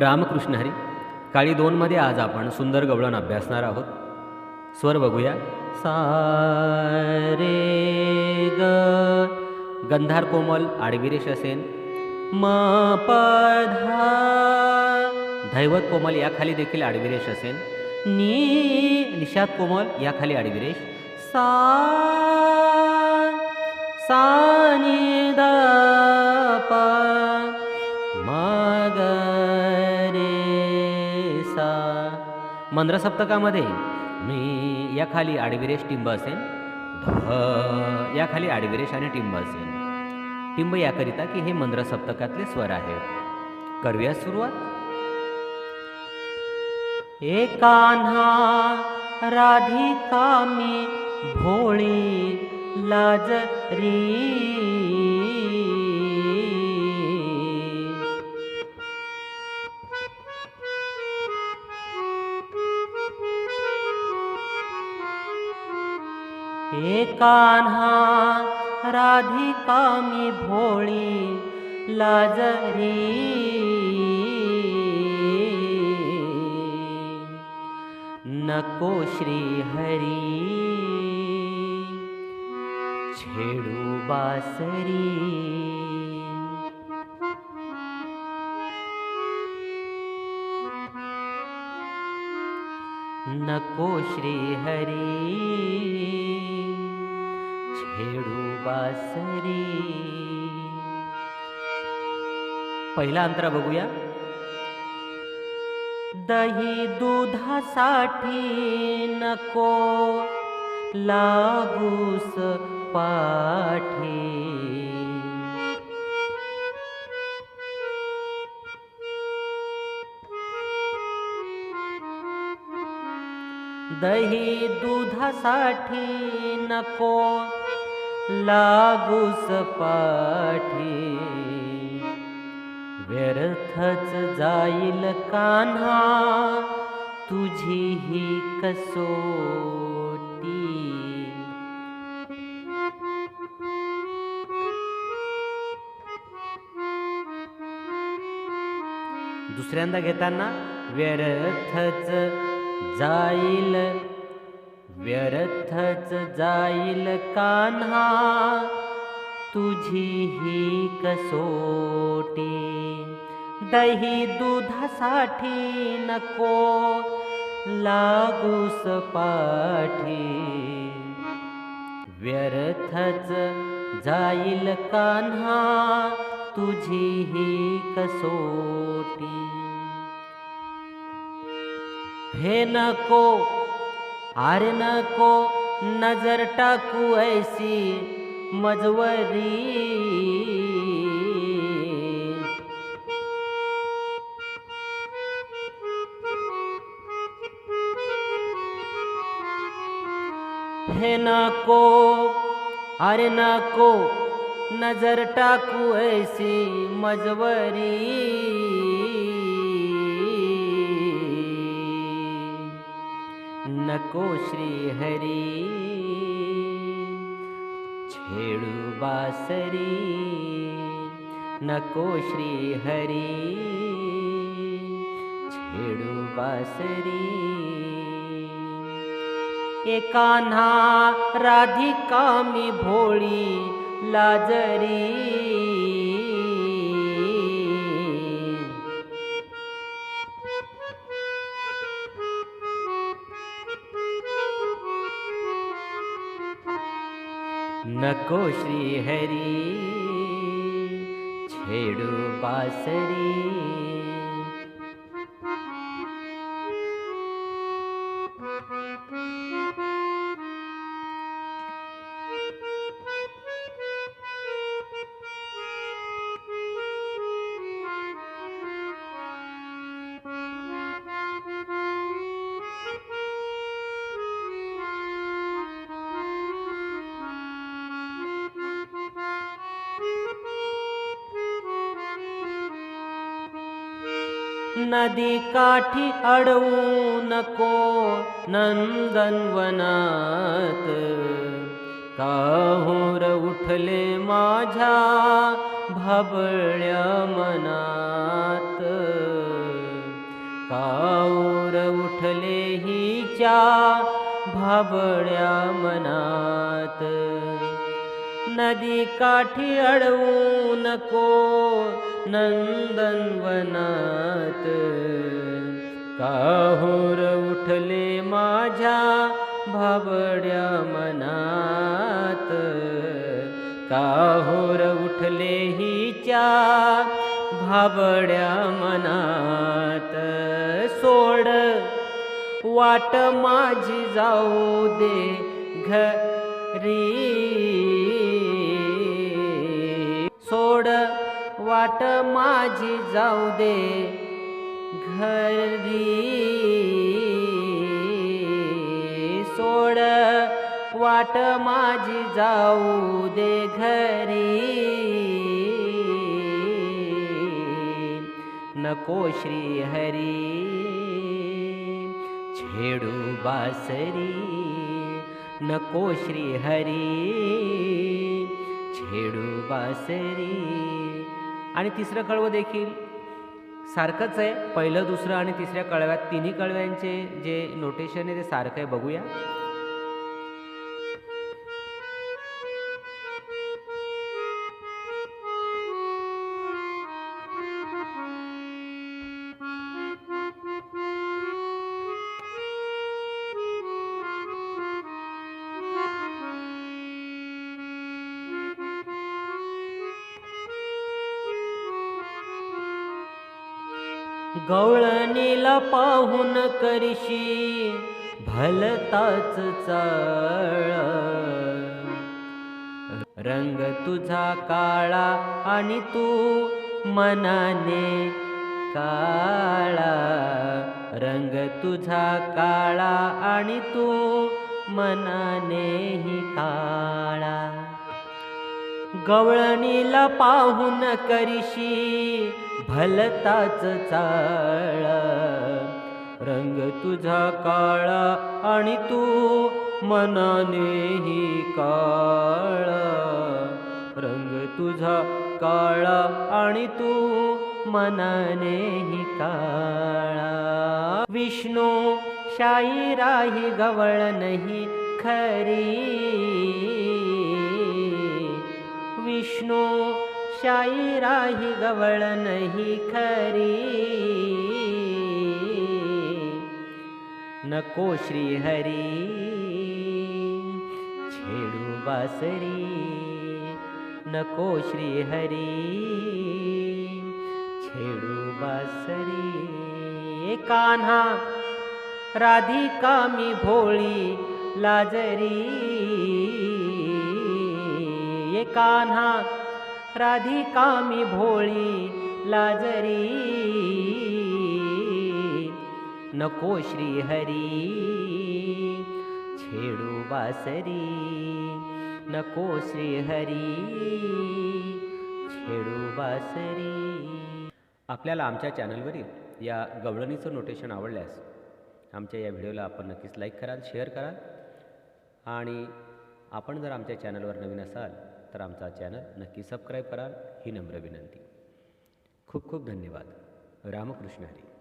रामकृष्ण हरी काळी दोनमध्ये आज आपण सुंदर गवळण अभ्यासणार आहोत. स्वर बघूया. सा रे ग गंधार कोमल आडविरेश असेन म पधा धैवत कोमल याखाली देखील आडविरेश असेन नी निषाद कोमल याखाली आडविरेश सा सा नि द प मंद्र सप्तकामध्ये मी याखाली आडविरेश टिंब असेल ध याखाली आडविरेश आणि टिंब असेल टिंब याकरिता की हे मंद्र सप्तकातले स्वर आहेत. करूया सुरुवात? एकान्हा राधिका मी भोळी लाजरी एकान्हा राधिकामि भोळी लजरी। नकोश्रीहरिडु बासरी। नको नकोश्रीहरि हरी बासरी. पहिला अंतरा बघूया. दही दुधासाठी नको लागूस पाठी. दही दुधासाठी नको लागूस पाठी व्यर्थच जाईल कान्हा तुझी ही कसोटी. दुसऱ्यांदा घेताना व्यर्थच जाईल व्यर्थच जाईल कान्हा तुझी ही कसोटी. दही दुधासाठी नको लागूस पाठी. व्यर्थच जाईल कान्हा तुझी ही कसोटी. हे नको आरे नको नजर टाकू ऐसी मजवरी. हे नको अरे नको नजर टाकू ऐसी मजवरी. नको श्री हरी छेडू बासरी। नको श्री हरी छेडू बासरी। एकान्हा राधिका मी भोळी लाजरी नको श्री हरी छेडू बासरी नदी काठी अडवू नको नंदनवनात काहोर उठले माझ्या भाबळ्या मनात. काऊर उठले हिच्या भबळ्या मनात. नदी काठी अडवू नको नंदनवनात. काहोर उठले माझ्या भाबड्या मनात. काहोर उठले हिच्या भाबड्या मनात. सोड वाट माझी जाऊ दे घ री. सोड वाट माझी जाऊ दे घरी. सोड वाट माझी जाऊ दे घरी. नको श्री हरी छेडू बासरी. नको श्री हरी. छेडू बासरी. आणि तिसरं कळवं देखील. सारखंच आहे. पहिलं दुसरं आणि तिसऱ्या कळव्यात तिन्ही कळव्यांचे जे नोटेशन आहे ते सारखं आहे. बघूया. गवळणीला पाहून करशी भलताच चळ. रंग तुझा काळा आणि तू मनाने काळा. रंग तुझा काळा आणि तू मनानेही काळा. गवळणीला पाहून करीशी भलताच चाळ. रंग तुझा काळा आणि तू मनानेही काळा. रंग तुझा काळा आणि तू मनानेही काळा. विष्णू शाई राही गवळ नाही खरी. विष्णू शाई राही गवळ नाही खरी। नको श्री हरी छेडू बासरी। नको श्री हरी छेडू बासरी। कान्हा राधिका मी भोळी लाजरी कान्हा राधिका मी भोळी लाजरी. नको श्री हरी छेडू बासरी. नको श्री हरी छेडू बासरी. आपल्याला आमच्या चॅनलवरील या गवळणीचं नोटेशन आवडल्यास आमच्या या व्हिडिओला आपण नक्कीच लाईक कराल शेअर कराल आणि आपण जर आमच्या चॅनलवर नवीन असाल तर आमचा चॅनल नक्की सबस्क्राईब कराल ही नम्र विनंती. खूप खूप धन्यवाद. रामकृष्ण हरी.